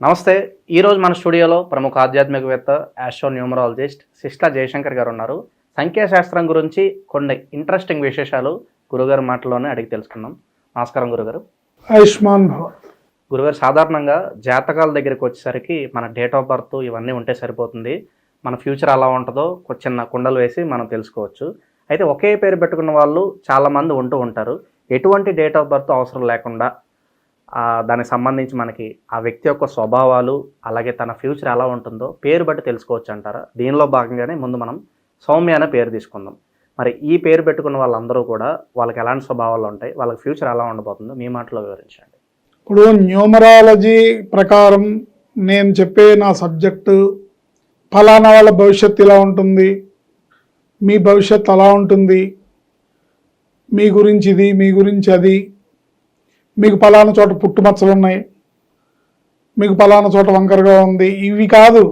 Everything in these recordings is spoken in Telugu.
నమస్తే ఈరోజు మన స్టూడియోలో ప్రముఖ ఆధ్యాత్మికవేత్త ఆస్ట్రో న్యూమరాలజిస్ట్ సిస్టర్ జయశంకర్ గారు ఉన్నారు. సంఖ్యాశాస్త్రం గురించి కొన్ని ఇంట్రెస్టింగ్ విశేషాలు గురుగారి మాటల్లోనే అడిగి తెలుసుకుందాం. నమస్కారం గురుగారు. ఆయుష్మాన్ గురుగారు సాధారణంగా జాతకాల దగ్గరికి వచ్చేసరికి మన డేట్ ఆఫ్ బర్త్ ఇవన్నీ ఉంటే సరిపోతుంది. మన ఫ్యూచర్ ఎలా ఉంటుందో చిన్న కుండలు వేసి మనం తెలుసుకోవచ్చు. అయితే ఒకే పేరు పెట్టుకున్న వాళ్ళు చాలామంది ఉంటూ ఉంటారు. ఎటువంటి డేట్ ఆఫ్ బర్త్ అవసరం లేకుండా దానికి సంబంధించి మనకి ఆ వ్యక్తి యొక్క స్వభావాలు అలాగే తన ఫ్యూచర్ ఎలా ఉంటుందో పేరు బట్టి తెలుసుకోవచ్చు అంటారా? దీనిలో భాగంగానే ముందు మనం సౌమ్య అనే పేరు తీసుకుందాం. మరి ఈ పేరు పెట్టుకున్న వాళ్ళందరూ కూడా వాళ్ళకి ఎలాంటి స్వభావాలు ఉంటాయి? వాళ్ళకి ఫ్యూచర్ ఎలా ఉండబోతుందో మీ మాటలో వివరించండి. ఇప్పుడు న్యూమరాలజీ ప్రకారం నేను చెప్పే నా సబ్జెక్టు ఫలానా వాళ్ళ భవిష్యత్తు ఇలా ఉంటుంది మీ భవిష్యత్తు అలా ఉంటుంది మీ గురించి ఇది మీ గురించి అది మీకు పలానా చోట పుట్టుమచ్చలు ఉన్నాయి. మీకు పలానా చోట వంకరగా ఉంది. ఇవి కాదు.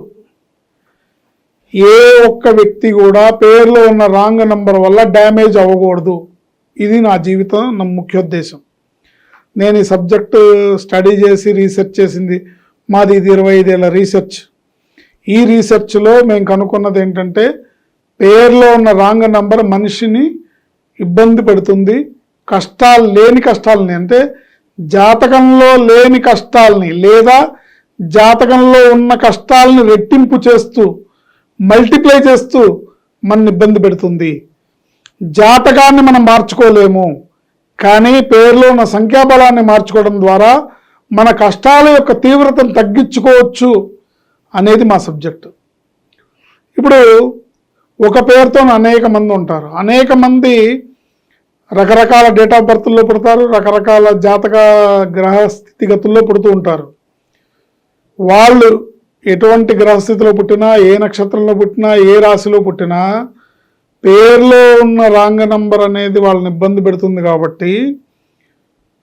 ఏ ఒక్క వ్యక్తి కూడా పేర్లో ఉన్న రాంగ్ నంబర్ వల్ల డ్యామేజ్ అవ్వకూడదు. ఇది నా జీవితం నా ముఖ్యోద్దేశం నేను ఈ సబ్జెక్టు స్టడీ చేసి రీసెర్చ్ చేసింది. మాది ఇది ఇరవై ఐదేళ్ళ రీసెర్చ్. ఈ రీసెర్చ్లో మేము కనుక్కున్నది ఏంటంటే పేర్లో ఉన్న రాంగ్ నంబర్ మనిషిని ఇబ్బంది పెడుతుంది. కష్టాలు లేని కష్టాలని అంటే జాతకంలో లేని కష్టాలని లేదా జాతకంలో ఉన్న కష్టాలని రెట్టింపు చేస్తూ మల్టిప్లై చేస్తూ మన ఇబ్బంది పెడుతుంది. జాతకాన్ని మనం మార్చుకోలేము. కానీ పేరులో ఉన్న సంఖ్యాబలాన్ని మార్చుకోవడం ద్వారా మన కష్టాల యొక్క తీవ్రతను తగ్గించుకోవచ్చు అనేది మా సబ్జెక్టు. ఇప్పుడు ఒక పేరుతో అనేక మంది ఉంటారు. అనేక మంది రకరకాల డేట్ ఆఫ్ బర్త్లో పుడతారు రకరకాల జాతక గ్రహ స్థితిగతుల్లో పుడుతూ ఉంటారు. వాళ్ళు ఎటువంటి గ్రహస్థితిలో పుట్టినా ఏ నక్షత్రంలో పుట్టినా ఏ రాశిలో పుట్టినా పేరులో ఉన్న రాంగ్ నంబర్ అనేది వాళ్ళని ఇబ్బంది పెడుతుంది కాబట్టి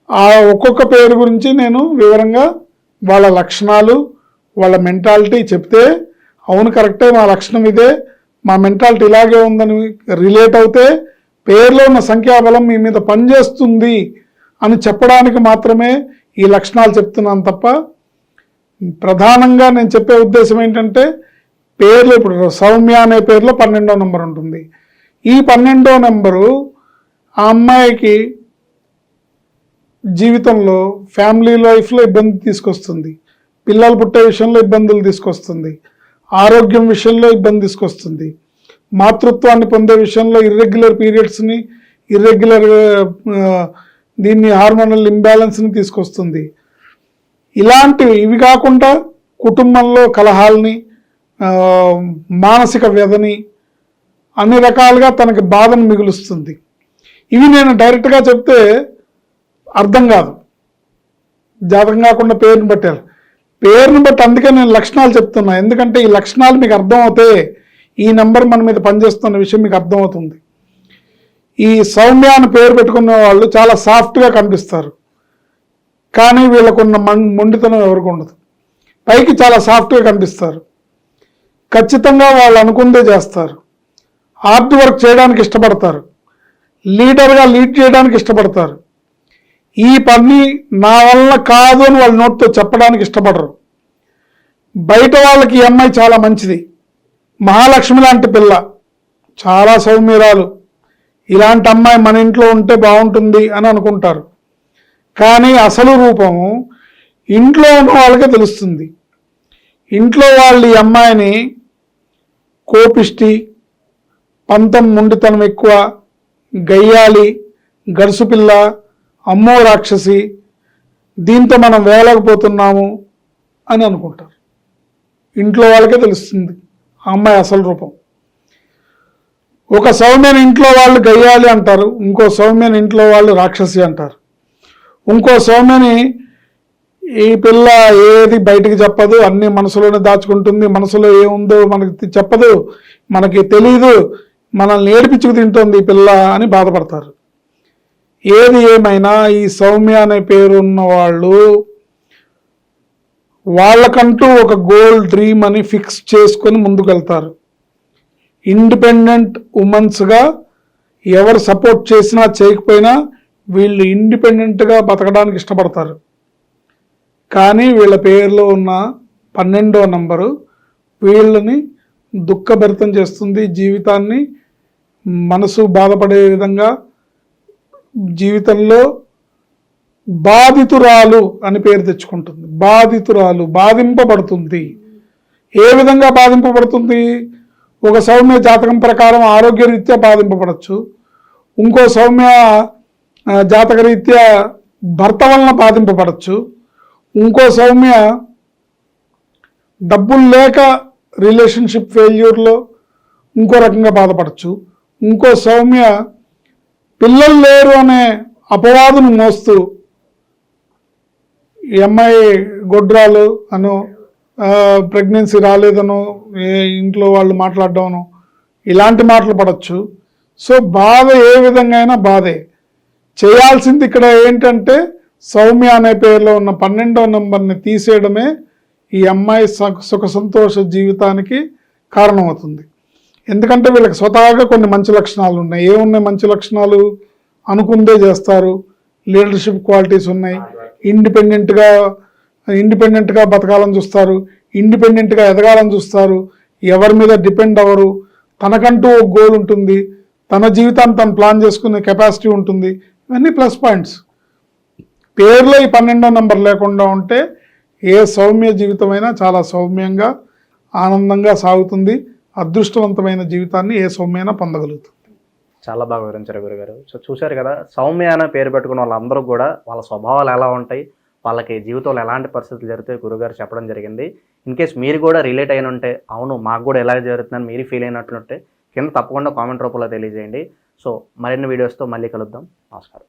ఆ ఒక్కొక్క పేరు గురించి నేను వివరంగా వాళ్ళ లక్షణాలు వాళ్ళ మెంటాలిటీ చెప్తే అవును కరెక్టే మా లక్షణం ఇదే మా మెంటాలిటీ ఇలాగే ఉందని రిలేట్ అవుతే పేరులో ఉన్న సంఖ్యాబలం మీ మీద పనిచేస్తుంది అని చెప్పడానికి మాత్రమే ఈ లక్షణాలు చెప్తున్నాను తప్ప ప్రధానంగా నేను చెప్పే ఉద్దేశం ఏంటంటే పేర్లు ఇప్పుడు సౌమ్య అనే పేరులో పన్నెండో నెంబర్ ఉంటుంది. ఈ పన్నెండో నెంబరు ఆ అమ్మాయికి జీవితంలో ఫ్యామిలీ లైఫ్లో ఇబ్బంది తీసుకొస్తుంది. పిల్లలు పుట్టే విషయంలో ఇబ్బందులు తీసుకొస్తుంది. ఆరోగ్యం విషయంలో ఇబ్బంది తీసుకొస్తుంది. మాతృత్వాన్ని పొందే విషయంలో ఇర్రెగ్యులర్ పీరియడ్స్ని ఇర్రెగ్యులర్ దీన్ని హార్మోనల్ ఇంబ్యాలెన్స్ని తీసుకొస్తుంది. ఇలాంటివి ఇవి కాకుండా కుటుంబంలో కలహాల్ని మానసిక వ్యధని అన్ని రకాలుగా తనకి బాధను మిగులుస్తుంది. ఇవి నేను డైరెక్ట్గా చెప్తే అర్థం కాదు. జాతకం కాకుండా పేరుని బట్టారు పేరుని బట్టి అందుకే నేను లక్షణాలు చెప్తున్నా. ఎందుకంటే ఈ లక్షణాలు మీకు అర్థం ఈ నెంబర్ మన మీద పనిచేస్తున్న విషయం మీకు అర్థమవుతుంది. ఈ సౌమ్య అని పేరు పెట్టుకున్న వాళ్ళు చాలా సాఫ్ట్గా కనిపిస్తారు. కానీ వీళ్ళకున్న మం మొండితనం ఎవరికి ఉండదు. పైకి చాలా సాఫ్ట్గా కనిపిస్తారు. ఖచ్చితంగా వాళ్ళు అనుకుందే చేస్తారు. హార్డ్ వర్క్ చేయడానికి ఇష్టపడతారు. లీడర్గా లీడ్ చేయడానికి ఇష్టపడతారు. ఈ పని నా వల్ల కాదు అని వాళ్ళ నోట్తో చెప్పడానికి ఇష్టపడరు. బయట వాళ్ళకి ఈ అమ్మాయి చాలా మంచిది. మహాలక్ష్మి లాంటి పిల్ల. చాలా సౌమ్యరాలు. ఇలాంటి అమ్మాయి మన ఇంట్లో ఉంటే బాగుంటుంది అని అనుకుంటారు. కానీ అసలు రూపం ఇంట్లో ఉన్న వాళ్ళకే తెలుస్తుంది. ఇంట్లో వాళ్ళు ఈ అమ్మాయిని కోపిష్టి పంతం ముండితనం ఎక్కువ గయ్యాలి గడుసుపిల్ల అమ్మో రాక్షసి దీంతో మనం వేలకపోతున్నాము అని అనుకుంటారు. ఇంట్లో వాళ్ళకే తెలుస్తుంది. ఆ అమ్మాయి అసలు రూపం. ఒక సౌమ్యని ఇంట్లో వాళ్ళు గయ్యాలి అంటారు ఇంకో సౌమ్యని ఇంట్లో వాళ్ళు రాక్షసి అంటారు. ఇంకో సౌమ్యని ఈ పిల్ల ఏది బయటికి చెప్పదు అన్ని మనసులోనే దాచుకుంటుంది మనసులో ఏముందో మనకి చెప్పదు మనకి తెలియదు మనల్ని ఏడిపించుకు తింటుంది ఈ పిల్ల అని బాధపడతారు. ఏది ఏమైనా ఈ సౌమ్య అనే పేరున్న వాళ్ళు వాళ్ళకంటూ ఒక గోల్ డ్రీమ్ అని ఫిక్స్ చేసుకొని ముందుకు వెళ్తారు ఇండిపెండెంట్ ఉమెన్స్గా ఎవరు సపోర్ట్ చేసినా చేయకపోయినా వీళ్ళు ఇండిపెండెంట్గా బతకడానికి ఇష్టపడతారు. కానీ వీళ్ళ పేరులో ఉన్న పన్నెండో నంబరు వీళ్ళని దుఃఖభరితం చేస్తుంది. జీవితాన్ని మనసు బాధపడే విధంగా జీవితంలో బాధితురాలు అని పేరు తెచ్చుకుంటుంది. బాధితురాలు బాధింపబడుతుంది. ఏ విధంగా బాధింపబడుతుంది? ఒక సౌమ్య జాతకం ప్రకారం ఆరోగ్యరీత్యా బాధింపబడచ్చు. ఇంకో సౌమ్య ఆ, జాతకరీత్యా భర్త వలన బాధింపబడచ్చు. ఇంకో సౌమ్య డబ్బులు లేక రిలేషన్షిప్ ఫెయిల్యూర్లో ఇంకో రకంగా బాధపడచ్చు. ఇంకో సౌమ్య పిల్లలు లేరు అనే అపవాదును మోస్తూ ఈ అమ్మాయి గొడ్రాలు అను ప్రెగ్నెన్సీ రాలేదనో ఇంట్లో వాళ్ళు మాట్లాడడం ఇలాంటి మాటలు పడవచ్చు సో బాధ ఏ విధంగా అయినా బాధే. చేయాల్సింది ఇక్కడ ఏంటంటే సౌమ్య అనే పేరులో ఉన్న పన్నెండవ నెంబర్ని తీసేయడమే ఈ అమ్మాయి సుఖ సుఖ సంతోష జీవితానికి కారణమవుతుంది. ఎందుకంటే వీళ్ళకి స్వతహాగా కొన్ని మంచి లక్షణాలు ఉన్నాయి. ఏమున్నాయి మంచి లక్షణాలు? అనుకుందే చేస్తారు. లీడర్షిప్ క్వాలిటీస్ ఉన్నాయి. ఇండిపెండెంట్గా ఇండిపెండెంట్గా బతకాలని చూస్తారు ఇండిపెండెంట్గా ఎదగాలని చూస్తారు ఎవరి మీద డిపెండ్ అవ్వరు. తనకంటూ ఒక గోల్ ఉంటుంది తన జీవితాన్ని తను ప్లాన్ చేసుకునే కెపాసిటీ ఉంటుంది. ఇవన్నీ ప్లస్ పాయింట్స్ పేర్లో ఈ పన్నెండో నెంబర్ లేకుండా ఉంటే ఏ సౌమ్య జీవితమైనా చాలా సౌమ్యంగా ఆనందంగా సాగుతుంది అదృష్టవంతమైన జీవితాన్ని ఏ సౌమ్యైనా పొందగలుగుతుంది. చాలా బాగా వివరించారు గురుగారు. సో చూశారు కదా సౌమ్య అనే పేరు పెట్టుకున్న వాళ్ళందరూ కూడా వాళ్ళ స్వభావాలు ఎలా ఉంటాయి వాళ్ళకి జీవితంలో ఎలాంటి పరిస్థితులు జరుగుతాయి గురుగారు చెప్పడం జరిగింది. ఇన్ కేస్ మీరు కూడా రిలేట్ అయిన ఉంటే అవును మాకు కూడా ఎలా జరుగుతుందని మీరు ఫీల్ అయినట్లుంటే కింద తప్పకుండా కామెంట్ రూపంలో తెలియజేయండి. సో మరిన్ని వీడియోస్తో మళ్ళీ కలుద్దాం. నమస్కారం.